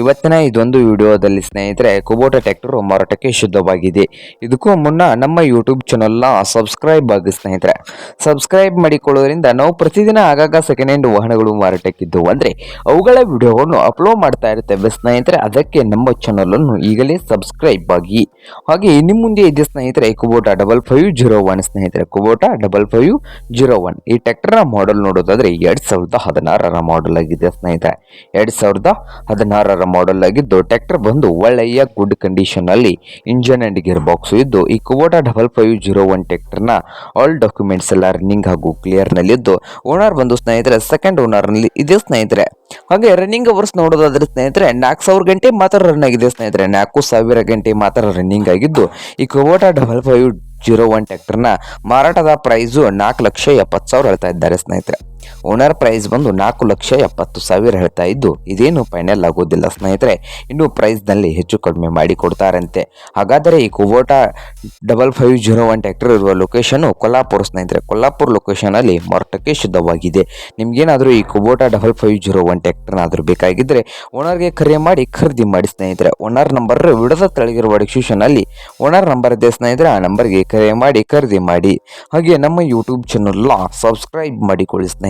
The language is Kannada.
ಇವತ್ತಿನ ಇದೊಂದು ವಿಡಿಯೋದಲ್ಲಿ ಸ್ನೇಹಿತರೆ, ಕುಬೋಟ ಟ್ಯಾಕ್ಟರ್ ಮಾರಾಟಕ್ಕೆ ಶುದ್ಧವಾಗಿದೆ. ಇದಕ್ಕೂ ಮುನ್ನ ನಮ್ಮ ಯೂಟ್ಯೂಬ್ ಚಾನಲ್ನ ಸಬ್ಸ್ಕ್ರೈಬ್ ಆಗಿ ಸ್ನೇಹಿತರೆ. ಸಬ್ಸ್ಕ್ರೈಬ್ ಮಾಡಿಕೊಳ್ಳೋದ್ರಿಂದ ನಾವು ಪ್ರತಿದಿನ ಆಗಾಗ ಸೆಕೆಂಡ್ ಹ್ಯಾಂಡ್ ವಾಹನಗಳು ಮಾರಾಟಕ್ಕಿದ್ದು ಅಂದರೆ ಅವುಗಳ ವಿಡಿಯೋವನ್ನು ಅಪ್ಲೋಡ್ ಮಾಡ್ತಾ ಇರ್ತೇವೆ ಸ್ನೇಹಿತರೆ. ಅದಕ್ಕೆ ನಮ್ಮ ಚಾನಲನ್ನು ಈಗಲೇ ಸಬ್ಸ್ಕ್ರೈಬ್ ಆಗಿ. ಹಾಗೆ ಇನ್ನು ಮುಂದೆ ಇದೆ ಸ್ನೇಹಿತರೆ, Kubota double five zero one ಸ್ನೇಹಿತರೆ. Kubota double five zero one ಈ ಟ್ಯಾಕ್ಟರ್ನ ಮಾಡೆಲ್ ನೋಡೋದಾದ್ರೆ ಎರಡ್ ಸಾವಿರದ ಹದಿನಾರರ ಮಾಡೆಲ್ ಆಗಿದೆ ಸ್ನೇಹಿತರೆ. ಎರಡ್ ಸಾವಿರದ ಹದಿನಾರರ ಮಾಡಲ್ ಆಗಿದ್ದು ಟ್ರ್ಯಾಕ್ಟರ್ ಬಂದು ಒಳ್ಳೆಯ ಗುಡ್ ಕಂಡೀಷನ್ ಅಲ್ಲಿ ಇಂಜನ್ ಅಂಡ್ ಗೇರ್ ಬಾಕ್ಸ್ ಇದ್ದು, ಈ Kubota double five zero one ಟ್ರ್ಯಾಕ್ಟರ್ನ ಆಲ್ ಡಾಕ್ಯುಮೆಂಟ್ಸ್ ಎಲ್ಲ ರನ್ನಿಂಗ್ ಹಾಗೂ ಕ್ಲಿಯರ್ ನಲ್ಲಿದ್ದು ಓನರ್ ಬಂದು ಸ್ನೇಹಿತರೆ ಸೆಕೆಂಡ್ ಓನರ್ನಲ್ಲಿ ಇದೆ ಸ್ನೇಹಿತರೆ. ಹಾಗೆ ರನ್ನಿಂಗ್ ಅವರ್ಸ್ ನೋಡೋದಾದ್ರೆ ಸ್ನೇಹಿತರೆ, ನಾಲ್ಕು ಸಾವಿರ ಗಂಟೆ ಮಾತ್ರ ರನ್ ಆಗಿದೆ ಸ್ನೇಹಿತರೆ. ನಾಲ್ಕು ಸಾವಿರ ಗಂಟೆ ಮಾತ್ರ ರನ್ನಿಂಗ್ ಆಗಿದ್ದು, ಈ Kubota double five zero one ಟ್ರ್ಯಾಕ್ಟರ್ನ ಮಾರಾಟದ ಪ್ರೈಸು ನಾಲ್ಕು ಲಕ್ಷ ಎಪ್ಪತ್ತು ಸಾವಿರ ಹೇಳ್ತಾ ಇದ್ದಾರೆ ಸ್ನೇಹಿತರೆ. ಓನರ್ ಪ್ರೈಸ್ ಬಂದು ನಾಲ್ಕು ಲಕ್ಷ ಎಪ್ಪತ್ತು ಸಾವಿರ ಹೇಳ್ತಾ ಇದ್ದು, ಇದೇನು ಫೈನಲ್ ಆಗೋದಿಲ್ಲ ಸ್ನೇಹಿತರೆ. ಇನ್ನು ಪ್ರೈಸ್ನಲ್ಲಿ ಹೆಚ್ಚು ಕಡಿಮೆ ಮಾಡಿ ಕೊಡ್ತಾರಂತೆ. ಹಾಗಾದರೆ ಈ Kubota double five zero one tractor ಇರುವ ಲೊಕೇಶನ್ ಕೊಲ್ಲಾಪುರ ಸ್ನೇಹಿತರೆ. ಕೊಲ್ಲಾಪುರ ಲೊಕೇಶನಲ್ಲಿ ಮಾರಾಟಕ್ಕೆ ಶುದ್ಧವಾಗಿದೆ. ನಿಮ್ಗೇನಾದರೂ ಈ Kubota double five zero one ಟ್ರ್ಯಾಕ್ಟರ್ನಾದರೂ ಬೇಕಾಗಿದ್ದರೆ ಓನರ್ಗೆ ಕರೆ ಮಾಡಿ ಖರೀದಿ ಮಾಡಿ ಸ್ನೇಹಿತರೆ. ಓನರ್ ನಂಬರ್ ವಿಡದ ತಳಗಿರುವ ಡಿಸ್ಕ್ರಿಪ್ಷನ್ ಅಲ್ಲಿ ಓನರ್ ನಂಬರ್ ಇದೆ ಸ್ನೇಹಿತರೆ. ಆ ನಂಬರ್ಗೆ ಕರೆ ಮಾಡಿ ಖರೀದಿ ಮಾಡಿ. ಹಾಗೆ ನಮ್ಮ ಯೂಟ್ಯೂಬ್ ಚಾನಲ್ನ ಸಬ್ಸ್ಕ್ರೈಬ್ ಮಾಡಿಕೊಳ್ಳಿ ಸ್ನೇಹಿತರೆ.